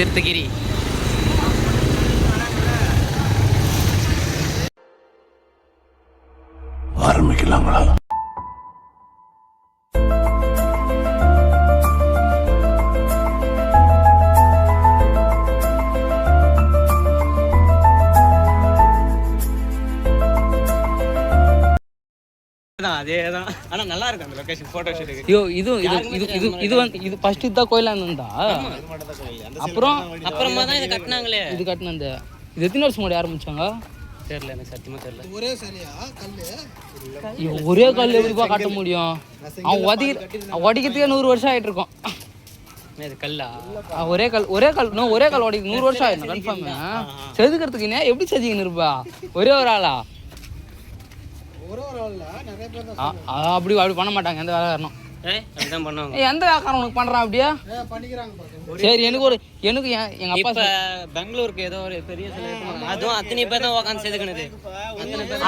徹底切り நல்லா இருக்கு அந்த லொகேஷன் போட்டோ ஷூட்டுக்கு ஐயோ இது இது இது இது இது வந்து இது ஃபர்ஸ்ட் இதுதான் கோயிலா இருந்தா அப்புறம் அப்புறமா தான் இதை கட்டினாங்களே. இது கட்டின அந்த இது எத்தனை வருஷம் முன்னாடி ஆரம்பிச்சாங்க? தெரியல எனக்கு சத்தியமா தெரியல. ஐயோ, ஒரே கல் எப்படிப்பா கட்ட முடியும்? அவன் உதகி உடைக்கிறதுக்கே நூறு வருஷம் ஆயிட்டு இருக்கும். கல்லா? ஒரே கல் ஒரே கல் ஒரே கல் உடைக்க நூறு வருஷம் ஆயிடும் கன்ஃபார்ம் செதுக்கிறதுக்கு என்ன எப்படி செதுக்கின்னு இருப்பா? ஒரே ஒரு ஆளா? அப்படி அப்படி பண்ண மாட்டாங்க. எந்த வேலைக்காரனும். எந்த வேலைக்காரன் உனக்கு பண்றான் அப்படியே? சரி எனக்கு ஒரு எனக்கு என் எங்க அப்பா இப்ப பெங்களூருக்கு ஏதோ ஒரு பெரிய? அதுவும் அத்தனை பேர் தான் உட்காந்து பேர்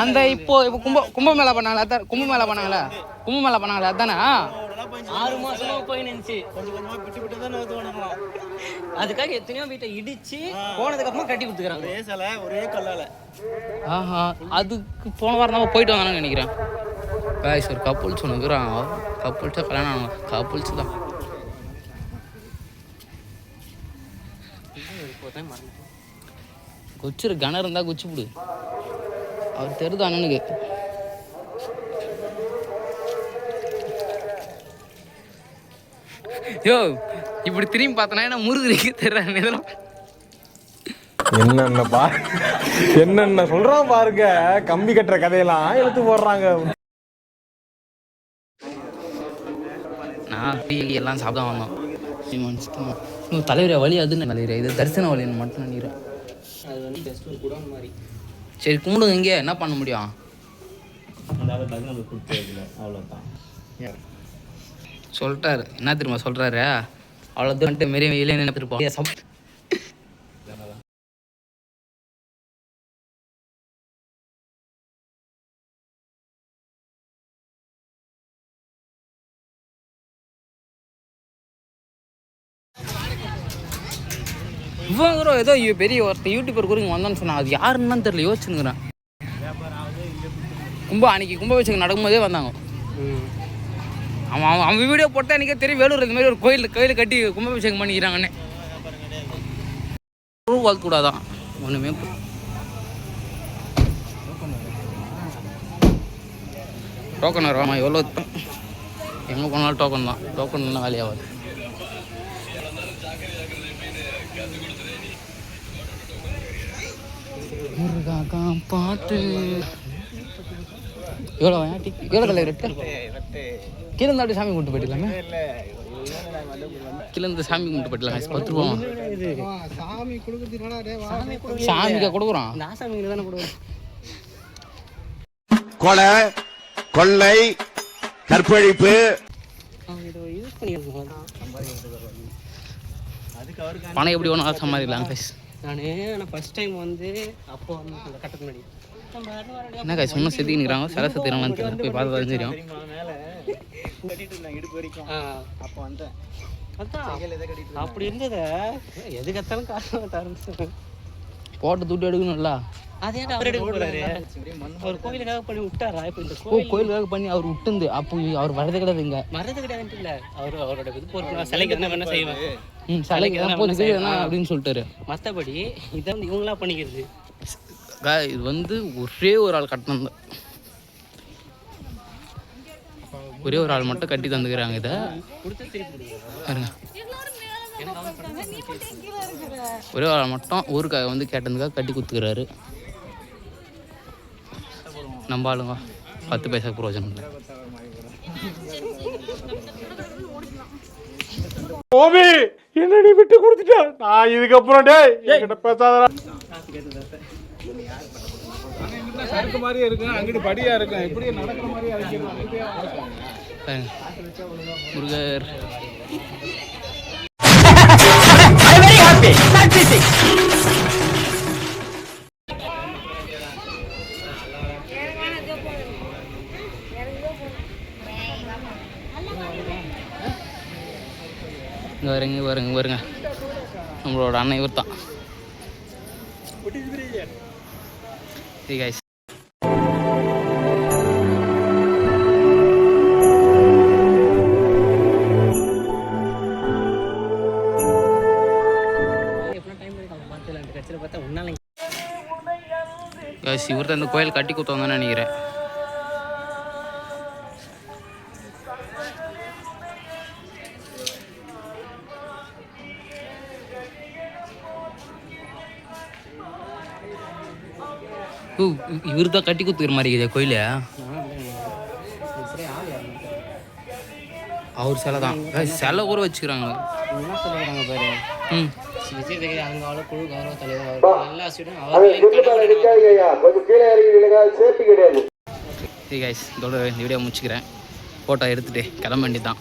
அந்த இப்போ இப்போ கும்ப கும்பமேளா பண்ணாங்களா கும்பமேளா பண்ணாங்களா. கும்பமேளா பண்ணாங்களா அதானே? ஆறு மாசமா போய் நின்னுச்சு. அதுக்காக எத்தனையோ வீட்டை இடிச்சு போனதுக்கு அப்புறமா கட்டி கொடுத்துக்கிறாங்க. ஆஹா அதுக்கு போன வாரம் தான் போயிட்டு வந்தானு நினைக்கிறேன். காய்ஸ் ஒரு கப்புள்ஸ் ஒன்று இருக்கிறான் கப்புள்ஸாக கல்யாணம் ஆனவன் கப்புள்ஸ் தான். குச்சிரு கணம் இருந்தால் குச்சி விடு அவர் தெரியுது அண்ணனுக்கு யோ இப்படி திரும்பி பார்த்தனா என்ன முருகருக்கு தெரியல இதெல்லாம்? என்னென்ன பா என்னென்ன சொல்றான் பாருங்க. கம்பி கட்டுற கதையெல்லாம் எடுத்து போடுறாங்க. நான் டீ எல்லாம் சாப்பிட வந்தோம். இன்னும் தலைவரே வழி அதுன்னு தலைவரே இது தரிசன வழின்னு மட்டும் நினைக்கிறேன். அது வந்து ஜஸ்ட் ஒரு குடம் மாதிரி. சரி கும்பிடுங்க இங்கே. என்ன பண்ண முடியும்? சொல்லிட்டாரு. என்ன தெரியுமா சொல்றாரு? அவ்வளோ தூரம் மாரி வெளியே நினைப்பிருப்போம் இவங்க ஏதோ பெரிய ஒருத்தர் யூடியூபர் குறிங்க வந்தோம்னு வந்தான்னு சொன்னாங்க அது யாருன்னு தெரியல யோசிச்சுங்கிறேன் கும்ப அன்னைக்கு கும்பாபிஷேகம் நடக்கும்போதே வந்தாங்க. அவன் அவன் அவன் வீடியோ போட்டால் எனக்கே தெரியும் வேலூர் இந்த மாதிரி ஒரு கோயில் கோயில் கட்டி கும்பாபிஷேகம் பண்ணிக்கிறாங்கன்னு. ரூ கூடாதான் ஒன்றுமே டோக்கன் வருவாமா எவ்வளோ எங்கே போனாலும் டோக்கன் தான். டோக்கன் இல்லைனா வேலையாகாது பாட்டு. எவ்வளோ எவ்வளோ கலை ரெட்டு கீழே இருந்து அப்படியே சாமி கும்பிட்டு போயிட்டுலாமே கீழே இருந்து சாமி கும்பிட்டு போயிடலாம் பத்து ரூபா சாமிக்கா கொடுக்குறோம். ஆசாமிங்க தானே கொடுவோம் கொலை கொள்ளை கற்பழிப்பு. அவங்க இதை யூஸ் பண்ணியிருக்கோம் பணம் எப்படி ஒன்றும் சம்பாதிக்கலாம் நான் ஃபர்ஸ்ட் டைம் வந்து அப்போ வந்து அந்த கட்டக்கு முன்னாடி என்ன கைஸ் ஒன்றும் செதுக்கினுக்கிறாங்க சில செத்துக்கிறாங்கன்னு தெரியல. போய் பார்த்து தான் தெரியும். அப்போ வந்தேன் அப்படி இருந்தத எது கத்தாலும் காசு போட்டு துட்டு எடுக்கணும்ல. அதே அவர் எடுக்க போறாரு? ஒரு கோயிலுக்காக பண்ணி விட்டாரா? இப்போ இந்த கோயிலுக்காக பண்ணி அவர் விட்டுந்து அப்போ அவர் வரதே கிடையாது இங்க. மறது கிடையாது இல்ல. அவர் அவரோட இது பொறுப்பு சிலைக்கு என்ன வேணா செய்வேன். ம் சிலைக்கு தான் போகுது என்ன அப்படின்னு சொல்லிட்டாரு. மற்றபடி இதை வந்து இவங்களா பண்ணிக்கிறது. இது வந்து ஒரே ஒரு ஆள் கட்டணம் தான். ஒரே ஒரு ஆள் மட்டும் கட்டி தந்துக்கிறாங்க இதை. பாருங்க. ஒரே ஒரு ஆள் மட்டும் ஊருக்காக வந்து கேட்டதுக்காக கட்டி கொடுத்துக்கிறாரு நம்ம ஆளுங்க. பத்து பைசா பிரயோஜனம் இல்லை. ஓபி என்னடி விட்டு கொடுத்துட்ட? நான் இதுக்கப்புறம் டேய் என்கிட்ட பேசாதடா. சறுக்கு மாதிரியே இருக்கும் அங்கிட்டு படியா இருக்கும் இப்படி நடக்கிற மாதிரியே பாருங்க. முருகர். இங்கே வருங்க வருங்க வருங்க. நம்மளோட அண்ணன் இவர் தான் சரி கைஸ் எப்படின்னா டைம் பார்த்தா இவர் தான் இந்த கோயில் கட்டி கொடுத்தோம் நினைக்கிறேன். இவர் தான் கட்டி கொடுத்துக்கிற மாதிரி இருக்குது கோயில? அவர் சிலை தான். சிலை கூட வச்சுக்கிறாங்க. என்ன சொல்லிடுறாங்க பாரு? ம். விஜய் தகவல் அவங்க அவ்வளோ குழு கௌரவ தலைவர் எல்லா கிடையாது. சரி கைஸ் இதோட இந்த வீடியோ முடிச்சுக்கிறேன். ஃபோட்டோ எடுத்துகிட்டு கிளம்ப வேண்டியது தான்